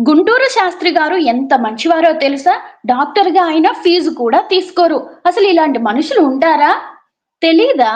గుంటూరు శాస్త్రి గారు ఎంత మంచివారో తెలుసా? డాక్టర్గా ఆయన ఫీజు కూడా తీసుకోరు. అసలు ఇలాంటి మనుషులు ఉంటారా? తెలీదా?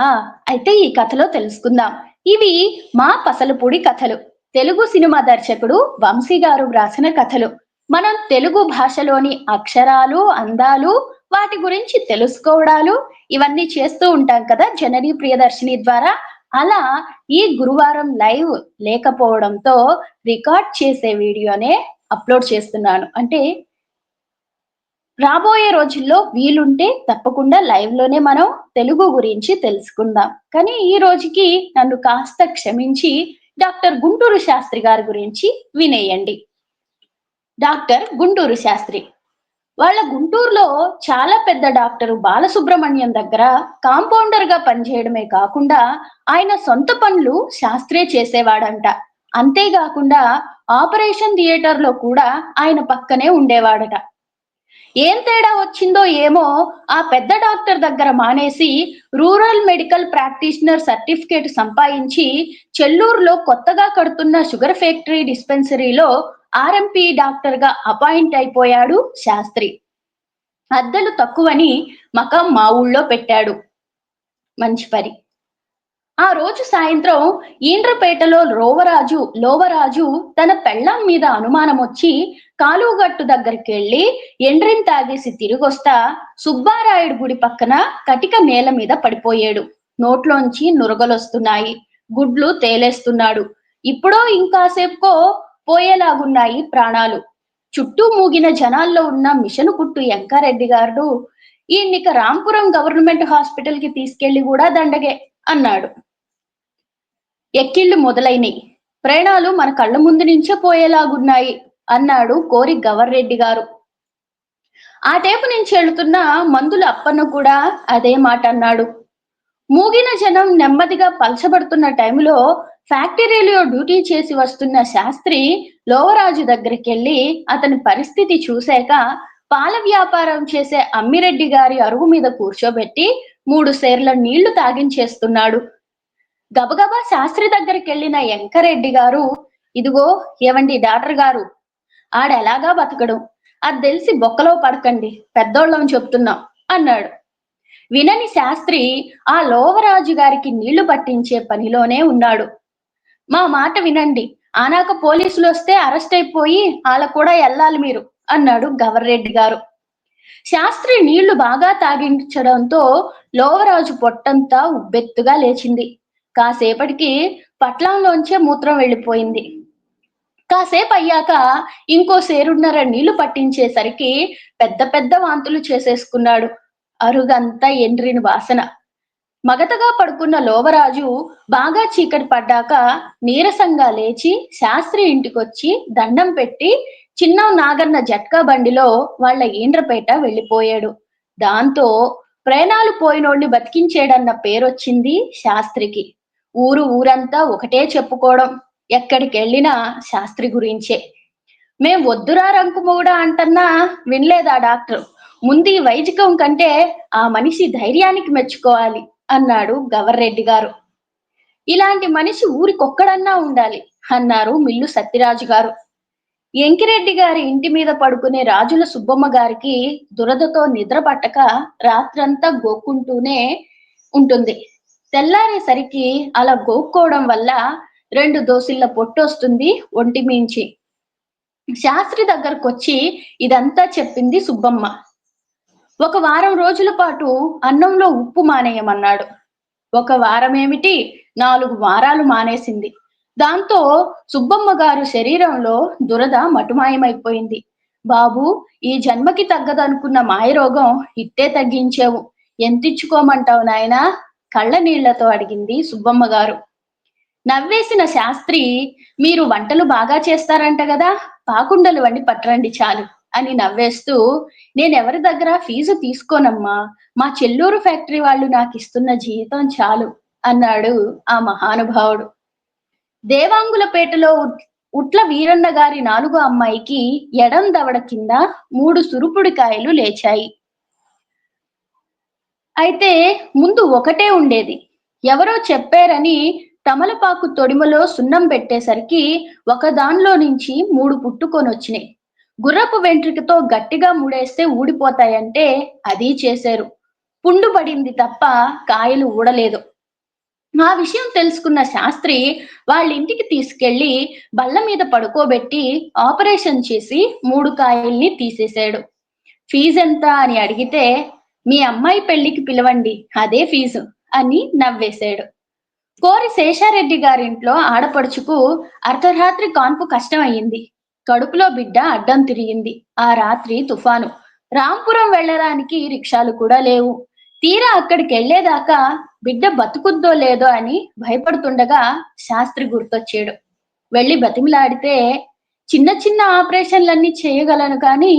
అయితే ఈ కథలో తెలుసుకుందాం. ఇవి మా పసలపూడి కథలు. తెలుగు సినిమా దర్శకుడు వంశీ గారు వ్రాసిన కథలు. మనం తెలుగు భాషలోని అక్షరాలు అందాలు వాటి గురించి తెలుసుకోవడాలు ఇవన్నీ చేస్తూ ఉంటాం కదా జననీ ప్రియదర్శిని ద్వారా. అలా ఈ గురువారం లైవ్ లేకపోవడంతో రికార్డ్ చేసే వీడియోనే అప్లోడ్ చేస్తున్నాను. అంటే రాబోయే రోజుల్లో వీలుంటే తప్పకుండా లైవ్లోనే మనం తెలుగు గురించి తెలుసుకుందాం. కానీ ఈ రోజుకి నన్ను కాస్త క్షమించి డాక్టర్ గుంటూరు శాస్త్రి గారి గురించి వినేయండి. డాక్టర్ గుంటూరు శాస్త్రి వాళ్ళ గుంటూరులో చాలా పెద్ద డాక్టర్ బాలసుబ్రహ్మణ్యం దగ్గర కాంపౌండర్గా పనిచేయడమే కాకుండా ఆయన సొంత పనులు శాస్త్రే చేసేవాడంట. అంతేకాకుండా ఆపరేషన్ థియేటర్లో కూడా ఆయన పక్కనే ఉండేవాడట. ఏం తేడా వచ్చిందో ఏమో ఆ పెద్ద డాక్టర్ దగ్గర మానేసి రూరల్ మెడికల్ ప్రాక్టీషనర్ సర్టిఫికేట్ సంపాదించి చెల్లూరులో కొత్తగా కడుతున్న షుగర్ ఫ్యాక్టరీ డిస్పెన్సరీలో ఆర్ఎంపీ డాక్టర్గా అపాయింట్ అయిపోయాడు శాస్త్రి. అద్దెలు తక్కువని మకం మా ఊళ్ళో పెట్టాడు. మంచి పని. ఆ రోజు సాయంత్రం ఈండ్రపేటలో రోవరాజు లోవరాజు తన పెళ్ళాం మీద అనుమానం వచ్చి కాలువగట్టు దగ్గరికి వెళ్ళి ఎండ్రిన్ తాగేసి తిరిగొస్తా సుబ్బారాయుడు గుడి పక్కన కటిక నేల మీద పడిపోయాడు. నోట్లోంచి నురగలొస్తున్నాయి. గుడ్లు తేలేస్తున్నాడు. ఇప్పుడో ఇంకాసేపుకో పోయేలాగున్నాయి ప్రాణాలు. చుట్టూ మూగిన జనాల్లో ఉన్న మిషన్ కుట్టు ఎంకారెడ్డి గారు ఈయన్నిక రాంపురం గవర్నమెంట్ హాస్పిటల్కి తీసుకెళ్ళి కూడా దండగే అన్నాడు. ఎక్కిళ్ళు మొదలైనవి ప్రయాణాలు మన కళ్ళ ముందు నుంచే పోయేలాగున్నాయి అన్నాడు కోరి గవర్రెడ్డి గారు. ఆ టేపు నుంచి వెళుతున్న మందుల అప్పన్న కూడా అదే మాట అన్నాడు. మూగిన జనం నెమ్మదిగా పలచబడుతున్న టైంలో ఫ్యాక్టరీలో డ్యూటీ చేసి వస్తున్న శాస్త్రి లోవరాజు దగ్గరికి వెళ్ళి అతని పరిస్థితి చూశాక పాల వ్యాపారం చేసే అమ్మిరెడ్డి గారి అరుగు మీద కూర్చోబెట్టి మూడు సేర్ల నీళ్ళు తాగించేస్తున్నాడు. గబగబా శాస్త్రి దగ్గరికి వెళ్ళిన ఎంకరెడ్డి గారు ఇదిగో ఏవండి డాక్టర్ గారు ఆడెలాగా బతకడు అది తెలిసి బొక్కలో పడకండి పెద్దోళ్ళం చెప్తున్నాం అన్నాడు. వినని శాస్త్రి ఆ లోవరాజు గారికి నీళ్ళు పట్టించే పనిలోనే ఉన్నాడు. మా మాట వినండి ఆనాక పోలీసులు వస్తే అరెస్ట్ అయిపోయి వాళ్ళ కూడా వెళ్ళాలి మీరు అన్నాడు గవర్రెడ్డి గారు. శాస్త్రి నీళ్ళు బాగా తాగించడంతో లోవరాజు పొట్టంతా ఉబ్బెత్తుగా లేచింది. కాసేపటికి పట్లంలోంచే మూత్రం వెళ్ళిపోయింది. కాసేపు అయ్యాక ఇంకో సేరున్నర నీళ్ళు పట్టించేసరికి పెద్ద పెద్ద వాంతులు చేసేసుకున్నాడు అరుగంతా ఎండ్రిని వాసన. మగతగా పడుకున్న లోవరాజు బాగా చీకటి పడ్డాక నీరసంగా లేచి శాస్త్రి ఇంటికొచ్చి దండం పెట్టి చిన్న నాగన్న జట్కా బండిలో వాళ్ళ ఈండ్రపేట వెళ్ళిపోయాడు. దాంతో ప్రయాణాలు పోయినోళ్ళు బతికించేడన్న పేరొచ్చింది శాస్త్రికి. ఊరు ఊరంతా ఒకటే చెప్పుకోవడం ఎక్కడికి వెళ్ళినా శాస్త్రి గురించే. మేం వద్దురా రంకుమూడా అంటన్నా వినలేదా డాక్టర్? ముందు ఈ వైదికం కంటే ఆ మనిషి ధైర్యానికి మెచ్చుకోవాలి అన్నాడు గవర్రెడ్డి గారు. ఇలాంటి మనిషి ఊరికొక్కడన్నా ఉండాలి అన్నారు మిల్లు సత్యరాజు గారు. ఎంకిరెడ్డి గారి ఇంటి మీద పడుకునే రాజుల సుబ్బమ్మ గారికి దురదతో నిద్ర పట్టక రాత్రంతా గోక్కుంటూనే ఉంటుంది. తెల్లారేసరికి అలా గోక్కోవడం వల్ల రెండు దోసిళ్ళ పొట్టొస్తుంది ఒంటి మించి. శాస్త్రి దగ్గరకు వచ్చి ఇదంతా చెప్పింది సుబ్బమ్మ. ఒక వారం రోజుల పాటు అన్నంలో ఉప్పు మానేయమన్నాడు. ఒక వారం ఏమిటి నాలుగు వారాలు మానేసింది. దాంతో సుబ్బమ్మ గారు శరీరంలో దురద మటుమాయమైపోయింది. బాబు ఈ జన్మకి తగ్గదనుకున్న మాయరోగం ఇట్టే తగ్గించావు. ఎంతిచ్చుకోమంటావు నాయనా? కళ్ళ నీళ్ళతో అడిగింది సుబ్బమ్మ గారు. నవ్వేసిన శాస్త్రి మీరు వంటలు బాగా చేస్తారంట కదా పాకుండలు వండి పట్టరండి చాలు అని నవ్వేస్తూ నేనెవరి దగ్గర ఫీజు తీసుకోనమ్మా మా చెల్లూరు ఫ్యాక్టరీ వాళ్ళు నాకు ఇస్తున్న జీతం చాలు అన్నాడు ఆ మహానుభావుడు. దేవాంగులపేటలో ఉట్ల వీరన్న గారి నాలుగో అమ్మాయికి ఎడం దవడ కింద మూడు సురుపుడికాయలు లేచాయి. అయితే ముందు ఒకటే ఉండేది. ఎవరో చెప్పారని తమలపాకు తొడిమలో సున్నం పెట్టేసరికి ఒక దానిలో నుంచి మూడు పుట్టుకొని వచ్చినాయి. గుర్రపు వెంట్రుకతో గట్టిగా ముడేస్తే ఊడిపోతాయంటే అది చేశారు. పుండు పడింది తప్ప కాయలు ఊడలేదు. ఆ విషయం తెలుసుకున్న శాస్త్రి వాళ్ళ ఇంటికి తీసుకెళ్ళి బల్ల మీద పడుకోబెట్టి ఆపరేషన్ చేసి మూడు కాయల్ని తీసేశాడు. ఫీజు ఎంత అని అడిగితే మీ అమ్మాయి పెళ్ళికి పిలవండి అదే ఫీజు అని నవ్వేశాడు. కోరి శేషారెడ్డి గారింట్లో ఆడపడుచుకు అర్ధరాత్రి కాన్పు కష్టమయ్యింది. కడుపులో బిడ్డ అడ్డం తిరిగింది. ఆ రాత్రి తుఫాను. రాంపురం వెళ్ళడానికి రిక్షాలు కూడా లేవు. తీరా అక్కడికి వెళ్ళేదాకా బిడ్డ బతుకుద్దో లేదో అని భయపడుతుండగా శాస్త్రి గుర్తొచ్చాడు. వెళ్ళి బతిమిలాడితే చిన్న చిన్న ఆపరేషన్లన్నీ చేయగలను కానీ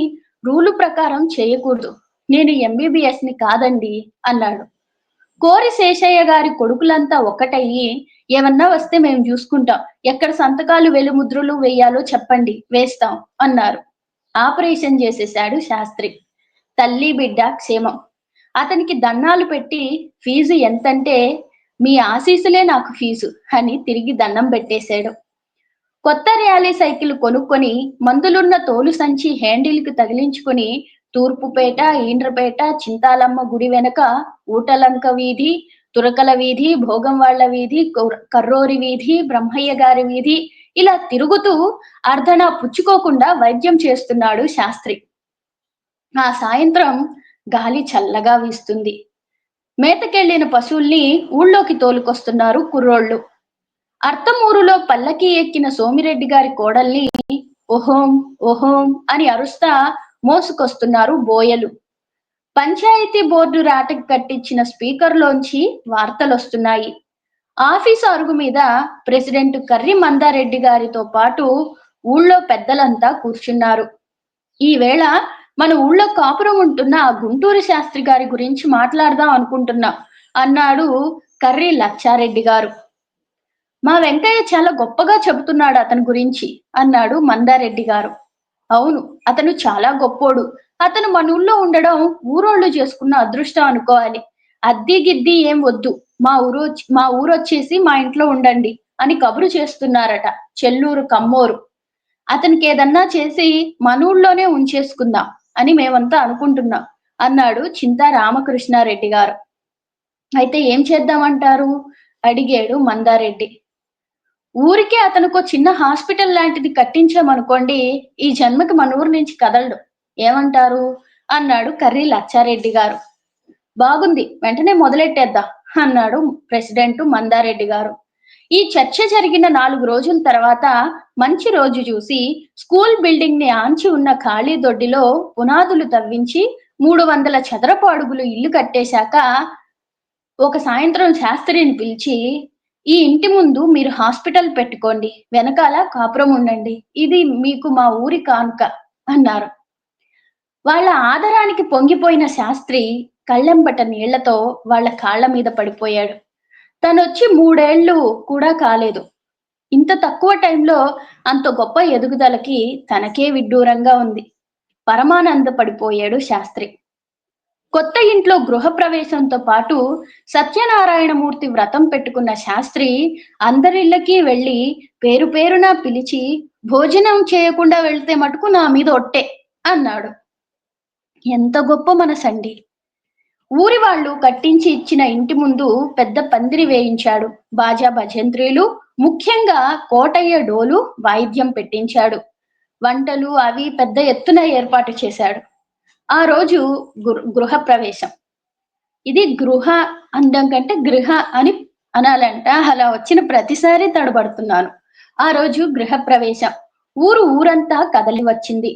రూలు ప్రకారం చేయకూడదు. నేను ఎంబీబీఎస్ని కాదండి అన్నాడు. కోరి శేషయ్య గారి కొడుకులంతా ఒక్కటయ్యి ఏమన్నా వస్తే మేము చూసుకుంటాం. ఎక్కడ సంతకాలు వెలుముద్రలు వేయాలో చెప్పండి వేస్తాం అన్నారు. ఆపరేషన్ చేసేశాడు శాస్త్రి. తల్లి బిడ్డ క్షేమం. అతనికి దన్నాలు పెట్టి ఫీజు ఎంతంటే మీ ఆశీసులే నాకు ఫీజు అని తిరిగి దండం పెట్టేశాడు. కొత్త ర్యాలీ సైకిల్ కొనుక్కొని మందులున్న తోలు సంచి హ్యాండిల్కి తగిలించుకొని తూర్పుపేట ఈండ్రపేట చింతాలమ్మ గుడి వెనక ఊటలంక వీధి తురకల వీధి భోగంవాళ్ళ వీధి కర్రోరి వీధి బ్రహ్మయ్య గారి వీధి ఇలా తిరుగుతూ అర్ధన పుచ్చుకోకుండా వైద్యం చేస్తున్నాడు శాస్త్రి. ఆ సాయంత్రం గాలి చల్లగా వీస్తుంది. మేతకెళ్ళిన పశువుల్ని ఊళ్ళోకి తోలుకొస్తున్నారు కుర్రోళ్ళు. అర్థమూరులో పల్లకి ఎక్కిన సోమిరెడ్డి గారి కోడల్ని ఓహోం ఓహోం అని అరుస్తా మోసుకొస్తున్నారు బోయలు. పంచాయతీ బోర్డు రాటకి కట్టించిన స్పీకర్లోంచి వార్తలొస్తున్నాయి. ఆఫీసు అరుగు మీద ప్రెసిడెంట్ కర్రి మందారెడ్డి గారితో పాటు ఊళ్ళో పెద్దలంతా కూర్చున్నారు. ఈవేళ మన ఊళ్ళో కాపురం ఉంటున్న ఆ గుంటూరు శాస్త్రి గారి గురించి మాట్లాడదాం అనుకుంటున్నా అన్నాడు కర్రి లచ్చారెడ్డి గారు. మా వెంకయ్య చాలా గొప్పగా చెబుతున్నాడు అతని గురించి అన్నాడు మందారెడ్డి గారు. అవును అతను చాలా గొప్పోడు. అతను మన ఊళ్ళో ఉండడం ఊరోళ్ళు చేసుకున్న అదృష్టం అనుకోవాలి. అద్దె గిద్ది ఏం వద్దు. మా ఊరు మా ఊరు వచ్చేసి మా ఇంట్లో ఉండండి అని కబురు చేస్తున్నారట చెల్లూరు కమ్మోరు. అతనికి ఏదన్నా చేసి మన ఊళ్ళోనే ఉంచేసుకుందాం అని మేమంతా అనుకుంటున్నాం అన్నాడు చింతా రామకృష్ణారెడ్డి గారు. అయితే ఏం చేద్దామంటారు? అడిగాడు మందారెడ్డి. ఊరికే అతనికి చిన్న హాస్పిటల్ లాంటిది కట్టించామనుకోండి ఈ జన్మకి మన ఊరు నుంచి కదలడు. ఏమంటారు? అన్నాడు కర్రీ లచ్చారెడ్డి గారు. బాగుంది వెంటనే మొదలెట్టేద్దాం? అన్నాడు ప్రెసిడెంట్ మందారెడ్డి గారు. ఈ చర్చ జరిగిన నాలుగు రోజుల తర్వాత మంచి రోజు చూసి స్కూల్ బిల్డింగ్ని ఆంచి ఉన్న ఖాళీ దొడ్డిలో పునాదులు తవ్వించి మూడు వందల చదరపు అడుగులు ఇల్లు కట్టేశాక ఒక సాయంత్రం శాస్త్రిని పిలిచి ఈ ఇంటి ముందు మీరు హాస్పిటల్ పెట్టుకోండి. వెనకాల కాపురం ఉండండి. ఇది మీకు మా ఊరి కానుక అన్నారు. వాళ్ళ ఆదరానికి పొంగిపోయిన శాస్త్రి కళ్ళెంబట నీళ్ళతో వాళ్ళ కాళ్ళ మీద పడిపోయాడు. తనొచ్చి మూడేళ్ళు కూడా కాలేదు. ఇంత తక్కువ టైంలో అంత గొప్ప ఎదుగుదలకి తనకే విడ్డూరంగా ఉంది. పరమానంద పడిపోయాడు శాస్త్రి. కొత్త ఇంట్లో గృహప్రవేశంతో పాటు సత్యనారాయణమూర్తి వ్రతం పెట్టుకున్న శాస్త్రి అందరిళ్ళకి వెళ్ళి పేరు పేరున పిలిచి భోజనం చేయకుండా వెళ్తే మటుకు నా మీద ఒట్టే అన్నాడు. ఎంత గొప్ప మనసండి. ఊరి వాళ్ళు కట్టించి ఇచ్చిన ఇంటి ముందు పెద్ద పందిరి వేయించాడు. బాజా భజంత్రీలు ముఖ్యంగా కోటయ్య డోలు వాయిద్యం పెట్టించాడు. వంటలు అవి పెద్ద ఎత్తున ఏర్పాటు చేశాడు. ఆ రోజు గృహ ప్రవేశం. ఇది గృహ అందం కంటే గృహ అని అనాలంట. అలా వచ్చిన ప్రతిసారి తడబడుతున్నాను. ఆ రోజు గృహ ప్రవేశం. ఊరు ఊరంతా కదలి వచ్చింది.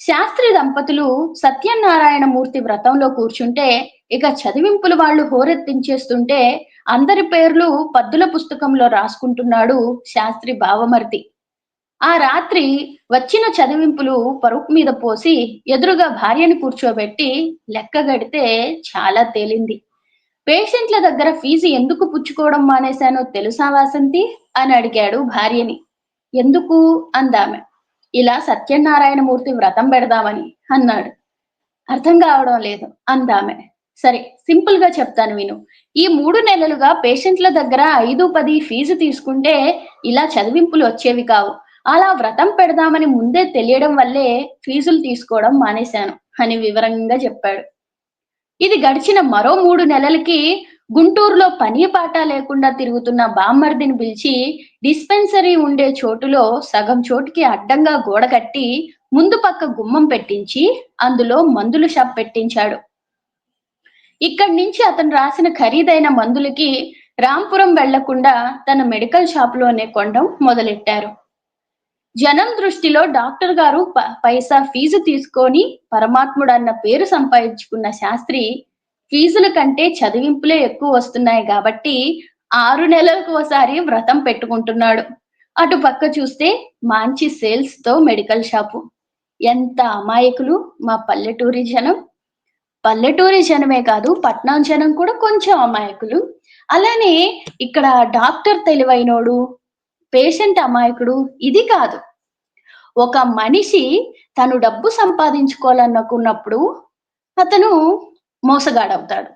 శాస్త్రి దంపతులు సత్యనారాయణ మూర్తి వ్రతంలో కూర్చుంటే ఇక చదివింపులు వాళ్ళు హోరెత్తించేస్తుంటే అందరి పేర్లు పద్దుల పుస్తకంలో రాసుకుంటున్నాడు శాస్త్రి భావమర్తి ఆ రాత్రి వచ్చిన చదివింపులు పరుపు మీద పోసి ఎదురుగా భార్యని కూర్చోబెట్టి లెక్క గడితే చాలా తేలింది. పేషెంట్ల దగ్గర ఫీజు ఎందుకు పుచ్చుకోవడం మానేశానో తెలుసా వాసంతి? అని అడిగాడు భార్యని. ఎందుకు? అందామె. ఇలా సత్యనారాయణమూర్తి వ్రతం పెడదామని అన్నాడు. అర్థం కావడం లేదు అందామె. సరే సింపుల్గా చెప్తాను విను. ఈ మూడు నెలలుగా పేషెంట్ల దగ్గర ఐదు పది ఫీజు తీసుకుంటే ఇలా చదివింపులు వచ్చేవి కావు. అలా వ్రతం పెడదామని ముందే తెలియడం వల్లే ఫీజులు తీసుకోవడం మానేశాను అని వివరంగా చెప్పాడు. ఇది గడిచిన మరో మూడు నెలలకి గుంటూరులో పని పాట లేకుండా తిరుగుతున్న బామ్మర్దిని పిలిచి డిస్పెన్సరీ ఉండే చోటులో సగం చోటుకి అడ్డంగా గోడ కట్టి ముందు పక్క గుమ్మం పెట్టించి అందులో మందుల షాప్ పెట్టించాడు. ఇక్కడి నుంచి అతను రాసిన ఖరీదైన మందులకి రాంపురం వెళ్ళకుండా తన మెడికల్ షాప్లోనే కొండం మొదలెట్టారు. జనం దృష్టిలో డాక్టర్ గారు పైసా ఫీజు తీసుకొని పరమాత్ముడు అన్న పేరు సంపాదించుకున్న శాస్త్రి ఫీజుల కంటే చదివింపులే ఎక్కువ వస్తున్నాయి కాబట్టి ఆరు నెలలకు ఒకసారి వ్రతం పెట్టుకుంటున్నాడు. అటు పక్క చూస్తే మంచి సేల్స్తో మెడికల్ షాపు. ఎంత అమాయకులు మా పల్లెటూరి జనం. పల్లెటూరి జనమే కాదు పట్నం జనం కూడా కొంచెం అమాయకులు. అలానే ఇక్కడ డాక్టర్ తెలివైనోడు పేషెంట్ అమాయకుడు ఇది కాదు. ఒక మనిషి తను డబ్బు సంపాదించుకోవాలనుకున్నప్పుడు అతను మోసగాడవుతాడు.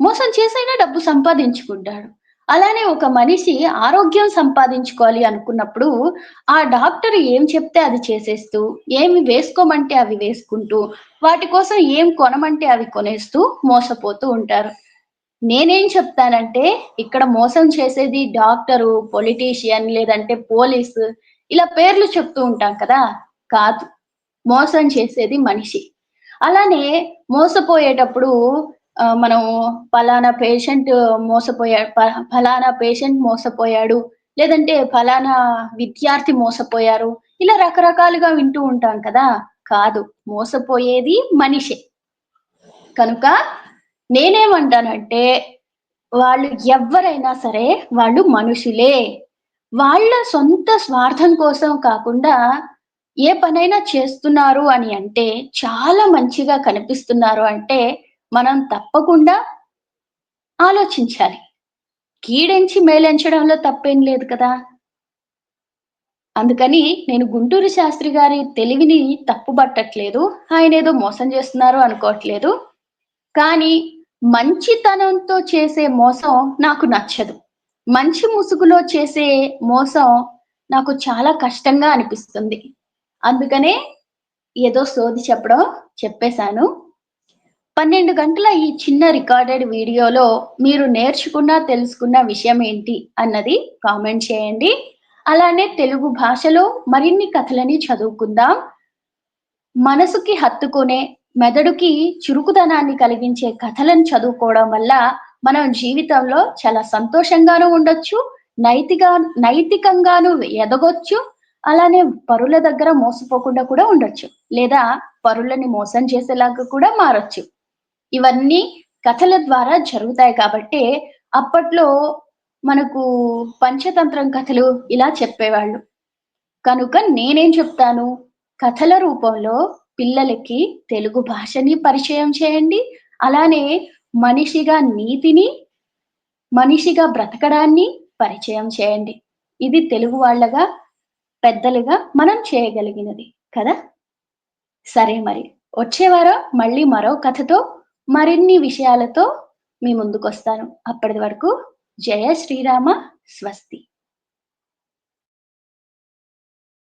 మోసం చేసైనా డబ్బు సంపాదించుకుంటాడు. అలానే ఒక మనిషి ఆరోగ్యం సంపాదించుకోవాలి అనుకున్నప్పుడు ఆ డాక్టర్ ఏం చెప్తే అది చేసేస్తూ ఏమి వేసుకోమంటే అవి వేసుకుంటూ వాటి కోసం ఏం కొనమంటే అవి కొనేస్తూ మోసపోతూ ఉంటారు. నేనేం చెప్తానంటే ఇక్కడ మోసం చేసేది డాక్టరు పొలిటీషియన్ లేదంటే పోలీసు ఇలా పేర్లు చెప్తూ ఉంటాం కదా. కాదు మోసం చేసేది మనిషి. అలానే మోసపోయేటప్పుడు ఆ, మనం ఫలానా పేషెంట్ మోసపోయాడు ప- ఫలానా పేషెంట్ మోసపోయాడు లేదంటే ఫలానా విద్యార్థి మోసపోయారు ఇలా రకరకాలుగా వింటూ ఉంటాం కదా. కాదు మోసపోయేది మనిషే. కనుక నేనేమంటానంటే వాళ్ళు ఎవరైనా సరే వాళ్ళు మనుషులే. వాళ్ళ సొంత స్వార్థం కోసం కాకుండా ఏ పనైనా చేస్తున్నారు అని అంటే చాలా మంచిగా కనిపిస్తున్నారు అంటే మనం తప్పకుండా ఆలోచించాలి. కీడెంచి మేలెంచడంలో తప్పేం లేదు కదా. అందుకని నేను గుంటూరు శాస్త్రి గారి తెలివిని తప్పుబట్టట్లేదు. ఆయన ఏదో మోసం చేస్తున్నారు అనుకోవట్లేదు. కానీ మంచితనంతో చేసే మోసం నాకు నచ్చదు. మంచి ముసుగులో చేసే మోసం నాకు చాలా కష్టంగా అనిపిస్తుంది. అందుకనే ఏదో సోది చెప్పడం చెప్పేశాను. పన్నెండు గంటల ఈ చిన్న రికార్డెడ్ వీడియోలో మీరు నేర్చుకున్న తెలుసుకున్న విషయం ఏంటి అన్నది కామెంట్ చేయండి. అలానే తెలుగు భాషలో మరిన్ని కథలని చదువుకుందాం. మనసుకి హత్తుకునే మెదడుకి చురుకుదనాన్ని కలిగించే కథలను చదువుకోవడం వల్ల మనం జీవితంలో చాలా సంతోషంగానూ ఉండొచ్చు నైతిక నైతికంగాను ఎదగొచ్చు అలానే పరుల దగ్గర మోసపోకుండా కూడా ఉండొచ్చు. లేదా పరులని మోసం చేసేలాగా కూడా మారొచ్చు. ఇవన్నీ కథల ద్వారా జరుగుతాయి కాబట్టి అప్పట్లో మనకు పంచతంత్రం కథలు ఇలా చెప్పేవాళ్ళు. కనుక నేనేం చెప్తాను? కథల రూపంలో పిల్లలకి తెలుగు భాషని పరిచయం చేయండి. అలానే మనిషిగా నీతిని మనిషిగా బ్రతకడాన్ని పరిచయం చేయండి. ఇది తెలుగు వాళ్ళగా పెద్దలుగా మనం చేయగలిగినది కదా? సరే మరి. వచ్చేవారో మళ్ళీ మరో కథతో మరిన్ని విషయాలతో మీ ముందుకు వస్తాను అప్పటి వరకు జయ శ్రీరామ స్వస్తి.